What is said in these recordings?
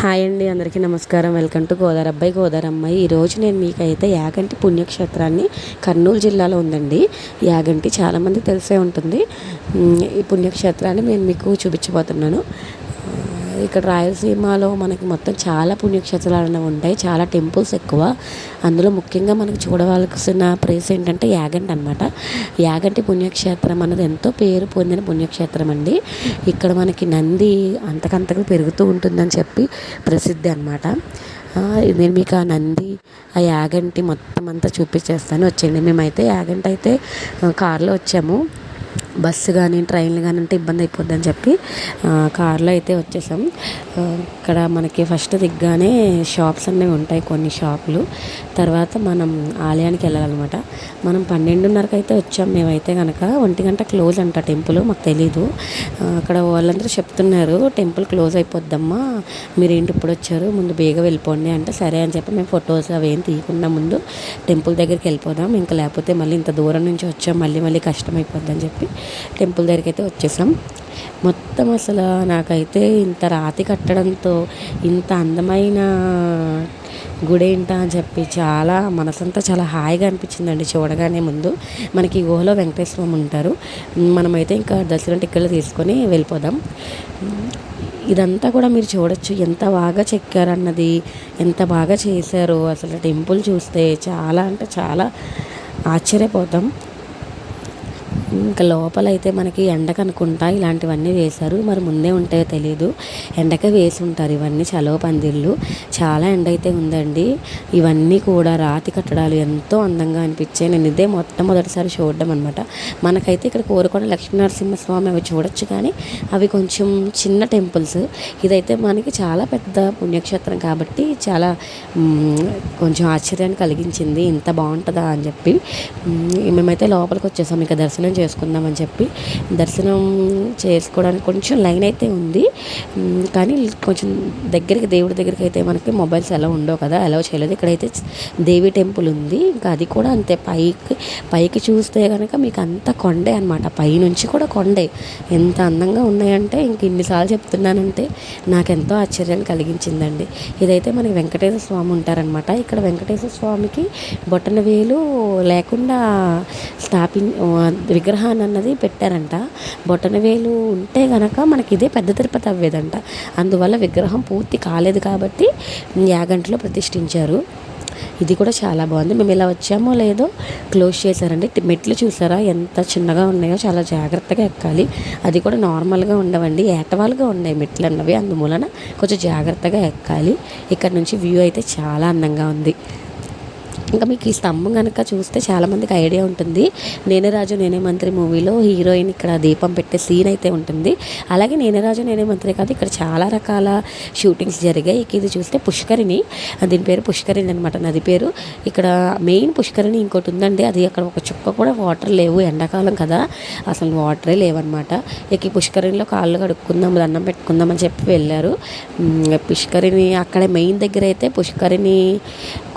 Hi అండి అందరికీ నమస్కారం. వెల్కమ్ టు గోదారబ్బాయి గోదారమ్మాయి ఈరోజు నేను మీకైతే యాగంటి పుణ్యక్షేత్రాన్ని కర్నూలు జిల్లాలో ఉందండి. యాగంటి చాలామంది తెలిసే ఉంటుంది. ఈ పుణ్యక్షేత్రాన్ని నేను మీకు చూపించబోతున్నాను. ఇక్కడ రాయలసీమలో మనకి మొత్తం చాలా పుణ్యక్షేత్రాలు అనేవి ఉంటాయి చాలా టెంపుల్స్ ఎక్కువ. అందులో ముఖ్యంగా మనకు చూడవలసిన ప్లేస్ ఏంటంటే యాగంటి అనమాట యాగంటి పుణ్యక్షేత్రం అన్నది ఎంతో పేరు పొందిన పుణ్యక్షేత్రం అండి. ఇక్కడ మనకి నంది అంతకంతకు పెరుగుతూ ఉంటుందని చెప్పి ప్రసిద్ధి అనమాట నేను మీకు ఆ నంది ఆ యాగంటి మొత్తం అంతా చూపించేస్తాను. వచ్చేయండి. మేమైతే యాగంటి అయితే కారులో వచ్చాము. బస్సు కానీ ట్రైన్లు కానీ అంటే ఇబ్బంది అయిపోద్ది అని చెప్పి కార్లో అయితే వచ్చేసాం. ఇక్కడ మనకి ఫస్ట్ దిగ్గానే షాప్స్ అనేవి ఉంటాయి కొన్ని షాపులు. తర్వాత మనం ఆలయానికి వెళ్ళాలన్నమాట. మనం పన్నెండున్నరకు అయితే వచ్చాం. మేమైతే కనుక ఒంటి గంట క్లోజ్ అంట టెంపుల్ మాకు తెలీదు. అక్కడ వాళ్ళందరూ చెప్తున్నారు టెంపుల్ క్లోజ్ అయిపోద్దమ్మా. మీరేంటి ఇప్పుడు వచ్చారు? ముందు బేగా వెళ్ళిపోండి. అంటే సరే అని చెప్పి మేము ఫొటోస్ అవి ఏం తీయకుండా ముందు టెంపుల్ దగ్గరికి వెళ్ళిపోదాం. ఇంకా లేకపోతే మళ్ళీ ఇంత దూరం నుంచి వచ్చాం. మళ్ళీ మళ్ళీ కష్టం అని చెప్పి టెంపుల్ దగ్గరికి అయితే వచ్చేసాం. మొత్తం అసలు నాకైతే ఇంత రాతి కట్టడంతో ఇంత అందమైన గుడి ఏంటా అని చెప్పి చాలా మనసంతా చాలా హాయిగా అనిపించిందండి చూడగానే ముందు. మనకి గుహలో వెంకటేశ్వరం ఉంటారు. మనమైతే ఇంకా దర్శనం టిక్కెట్లు తీసుకొని వెళ్ళిపోదాం. ఇదంతా కూడా మీరు చూడొచ్చు. ఎంత బాగా చెక్కారన్నది ఎంత బాగా చేశారో. అసలు టెంపుల్ చూస్తే చాలా అంటే చాలా ఆశ్చర్యపోతాం. ఇంకా లోపలైతే మనకి ఎండకు అనుకుంటా ఇలాంటివన్నీ వేశారు. మరి ముందే ఉంటాయో తెలియదు ఎండకే వేసి ఉంటారు ఇవన్నీ చలవ పందిళ్ళు. చాలా ఎండ అయితే ఉందండి. ఇవన్నీ కూడా రాతి కట్టడాలు ఎంతో అందంగా అనిపించాయి నేను ఇదే మొట్టమొదటిసారి చూడడం అనమాట మనకైతే ఇక్కడ కోరుకొండ లక్ష్మీనరసింహస్వామి అవి చూడొచ్చు కానీ అవి కొంచెం చిన్న టెంపుల్స్. ఇదైతే మనకి చాలా పెద్ద పుణ్యక్షేత్రం కాబట్టి చాలా కొంచెం ఆశ్చర్యాన్ని కలిగించింది. ఇంత బాగుంటుందా అని చెప్పి మేమైతే లోపలికి వచ్చేసాం. ఇక దర్శనం చేసుకుందామని చెప్పి దర్శనం చేసుకోవడానికి కొంచెం లైన్ అయితే ఉంది. కానీ కొంచెం దగ్గరికి దేవుడి దగ్గరికి అయితే మనకి మొబైల్స్ ఎలా ఉండవు కదా అలౌ చేయలేదు. ఇక్కడైతే దేవి టెంపుల్ ఉంది. ఇంకా అది కూడా అంతే పైకి పైకి చూస్తే కనుక మీకు అంత కొండే అనమాట పైనుంచి కూడా కొండే. ఎంత అందంగా ఉన్నాయంటే ఇంక ఇన్నిసార్లు చెప్తున్నానంటే నాకెంతో ఆశ్చర్యాన్ని కలిగించిందండి. ఇదైతే మనకి వెంకటేశ్వర స్వామి ఉంటారనమాట ఇక్కడ వెంకటేశ్వర స్వామికి బొట్టన వేలు లేకుండా స్థాపి విగ్రహాన్ని అన్నది పెట్టారంట. బొటనవేలు ఉంటే గనక మనకి ఇదే పెద్ద తిరుపతి అవ్వేదంట. అందువల్ల విగ్రహం పూర్తి కాలేదు కాబట్టి యాగంటలో ప్రతిష్ఠించారు. ఇది కూడా చాలా బాగుంది. మేము ఇలా వచ్చామో లేదో క్లోజ్ చేశారండి. మెట్లు చూసారా? ఎంత చిన్నగా ఉన్నాయో చాలా జాగ్రత్తగా ఎక్కాలి. అది కూడా నార్మల్గా ఉండవండి. ఏటవాలుగా ఉన్నాయి మెట్లు అన్నవి. అందువలన కొంచెం జాగ్రత్తగా ఎక్కాలి. ఇక్కడ నుంచి వ్యూ అయితే చాలా అందంగా ఉంది. ఇంకా మీకు ఈ స్తంభం కనుక చూస్తే చాలామందికి ఐడియా ఉంటుంది. నేనే రాజు నేనే మంత్రి మూవీలో హీరోయిన్ ఇక్కడ దీపం పెట్టే సీన్ అయితే ఉంటుంది. అలాగే నేనే రాజు నేనే మంత్రి కాదు ఇక్కడ చాలా రకాల షూటింగ్స్ జరిగాయి. ఇది చూస్తే పుష్కరిణి. దీని పేరు పుష్కరిణి అనమాట నది పేరు. ఇక్కడ మెయిన్ పుష్కరిణి ఇంకోటి ఉందండి. అది అక్కడ ఒక తప్ప కూడా వాటర్ లేవు ఎండాకాలం కదా. అసలు వాటరే లేవన్నమాట. ఇక పుష్కరిణిలో కాళ్ళు కడుక్కుందాం దండం పెట్టుకుందాం అని చెప్పి వెళ్ళారు. పుష్కరిణి అక్కడ మెయిన్ దగ్గర అయితే పుష్కరిణి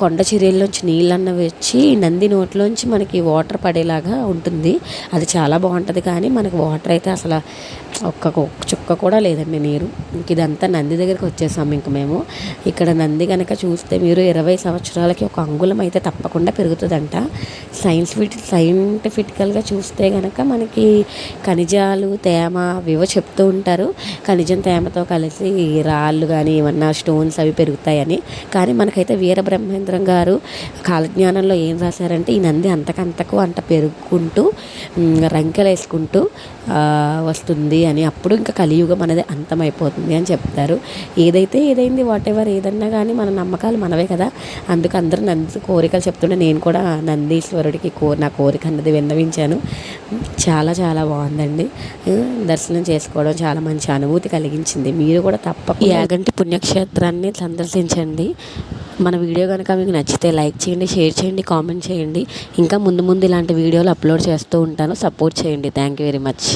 కొండ చర్యల్లోంచి నీళ్ళన్నవి వచ్చి నంది నోట్లోంచి మనకి వాటర్ పడేలాగా ఉంటుంది. అది చాలా బాగుంటుంది కానీ మనకి వాటర్ అయితే అసలు ఒక్క చుక్క కూడా లేదండి నీరు. ఇంక ఇదంతా నంది దగ్గరికి వచ్చేసాము ఇంక మేము. ఇక్కడ నంది కనుక చూస్తే మీరు ఇరవై సంవత్సరాలకి ఒక అంగుళం అయితే తప్పకుండా పెరుగుతుందంట. సైన్స్ ఫిట్ సైంటిఫికల్గా చూస్తే కనుక మనకి ఖనిజాలు తేమ అవివో చెప్తూ ఉంటారు. ఖనిజం తేమతో కలిసి రాళ్ళు కానీ ఏమన్నా స్టోన్స్ అవి పెరుగుతాయని. కానీ మనకైతే వీరబ్రహ్మేంద్రం గారు కాలజ్ఞానంలో ఏం రాశారంటే ఈ నంది అంతకంతకు అంత పెరుగుకుంటూ రంకెలు రంకెలేసుకుంటూ వస్తుంది. అని అప్పుడు ఇంకా కలియుగం అనేది అంతమైపోతుంది అని చెప్తారు. ఏదైతే ఏదైంది వాట్ ఎవర్ ఏదన్నా కానీ మన నమ్మకాలు మనవే కదా. అందుకు అందరూ నంది కోరికలు చెప్తుంటే నేను కూడా నందీశ్వరుడికి కో నా కోరిక అన్నది విన్నవించాను. చాలా చాలా బాగుందండి. దర్శనం చేసుకోవడం చాలా మంచి అనుభూతి కలిగించింది. మీరు కూడా తప్పక యాగంటి పుణ్యక్షేత్రాన్ని సందర్శించండి. మన వీడియో కనుక మీకు నచ్చితే లైక్ చేయండి షేర్ చేయండి కామెంట్ చేయండి. ఇంకా ముందు ముందు ఇలాంటి వీడియోలు అప్లోడ్ చేస్తూ ఉంటాను. సపోర్ట్ చేయండి. Thank you very much.